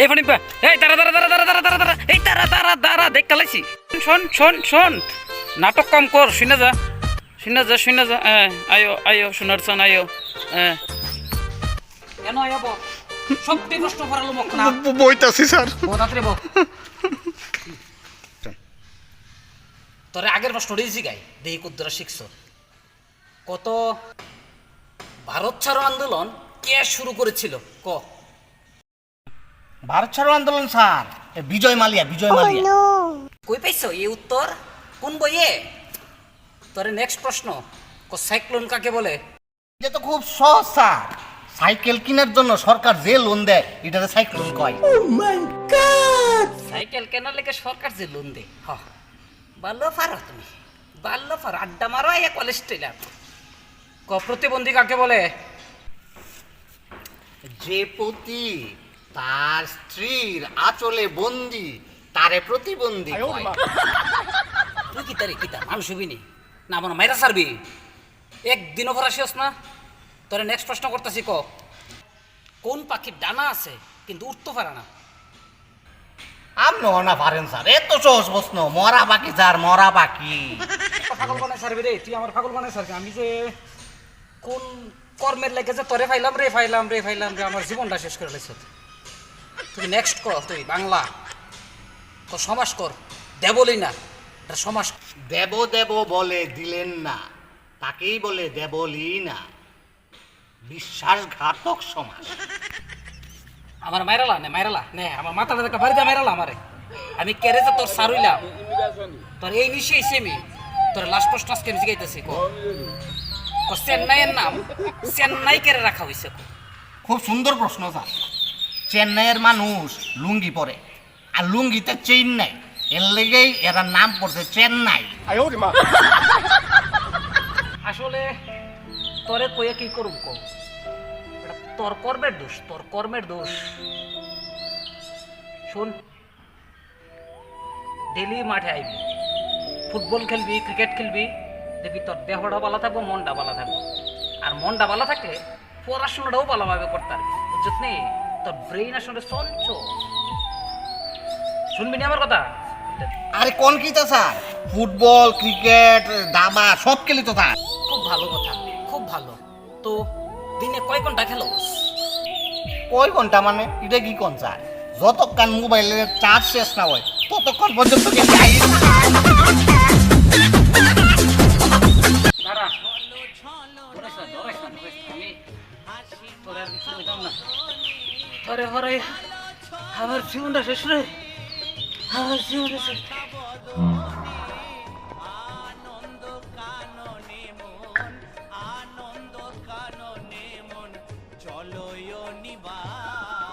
এই ফানিপা এই তারা তারা তারা তারা তারা তারা তারা এই তারা তারা তারা দেখ কালাইছি শোন শোন শোন। নাটক কম কর শুনে যা। শুনে যা শুনে যা। হ্যাঁ আয়ো আয়ো সোনার চান আয়ো। হ্যাঁ কেন সত্যি প্রশ্ন করালো মুখ না। বইতাছি স্যার। বোধাত্রে বো তোরে আগের প্রশ্ন দিয়েছি গাই। দেহি কুদ্দরা শিখছ। কত ভারত ছাড়ো আন্দোলন কে শুরু করেছিল? ক? ভারত ছাড়ো আন্দোলন স্যার। এ বিজয় মালিয়া বিজয় মালিয়া। কই পাইছো এই উত্তর? কোন বইয়ে? তোরে নেক্সট প্রশ্ন। ক সাইক্লোন কাকে বলে? এটা তো খুব সহজ স্যার। সাইকেল কেনার জন্য সরকার যে লোন দেয় এটাতে সাইক্লোন কয়। সাইকেল কেনার লেগে সরকার যে লোন দে হ। ভালো পারো তুমি। ভালো পারো আড্ডা মারো এক কলেজ টেলার ক প্রতিবন্ধী কাকে বলে? যে পতি তার স্ত্রীর আচলে বন্দি তারে প্রতিবন্ধী কয়। তুই কি তারে কিতা মানুষ হবিনি না আমার মাইরা সারবি একদিনও ভরা শেষ না। তোরে নেক্সট প্রশ্ন করতেছি ক। কোন পাখির ডানা আছে কিন্তু উঠতে পারে না? আপনি না পারেন স্যার এত সহজ প্রশ্ন মরা বাকি স্যার মরা বাকি পাগল বানায় সারবি রে তুই আমার পাগল বানায় সারবি আমি যে কোন কর্মের লেগে যে তরে ফাইলাম রে ফাইলাম রে ফাইলাম রে আমার জীবনটা শেষ করে লেছ তুই নেক্সট কর তুই বাংলা। তো সমাস কর। দেবলি না এটা সমাস দেব দেব বলে দিলেন না তাকেই বলে দেবলি না। বিশ্বাসঘাতক সমাজ। আমার মাইরালা নে মাইরালা নে আমার মাথাটা দেখা বাড়িতে মাইরালা আমারে। আমি কেড়ে যে তোর সারুইলাম তোর এই নিশে সেমি তোর লাস্ট প্রশ্ন আজকে আমি জিগাইতেছি চেন্নাইয়ের নাম চেন্নাই কেড়ে রাখা হয়েছে খুব সুন্দর প্রশ্ন স্যার। চেন্নাইয়ের মানুষ লুঙ্গি পরে। আর লুঙ্গিতে চেইন নাই। এর লেগেই এরা নাম পড়ছে চেন্নাই। আসলে তোরে কইয়া কি করুম কো? তোর কর্মের দোষ তোর কর্মের দোষ। শোন ডেলি মাঠে আইবি। ফুটবল খেলবি ক্রিকেট খেলবি দেখবি তোর দেহটা ভালো থাকব মনটা ভালো থাকব। আর মনটা ভালো থাকলে পড়াশোনাটাও ভালোভাবে করতে পারবি বুঝছত নি? তোর ব্রেইন আসলে চঞ্চল শুনবি না আমার কথা? আরে কোন কি তা স্যার? ফুটবল ক্রিকেট দাবা সব খেলি তো স্যার। খুব ভালো কথা খুব ভালো। তো দিনে কয় ঘণ্টা খেলোস কয় ঘণ্টা মানে? এটা কি কোন স্যার? যতক্ষণ মোবাইলের চার্জ শেষ না হয় ততক্ষণ পর্যন্ত। আমি আর ধরে আমার জীবনটা শেষ রে। আমার জীবনটা শেষ।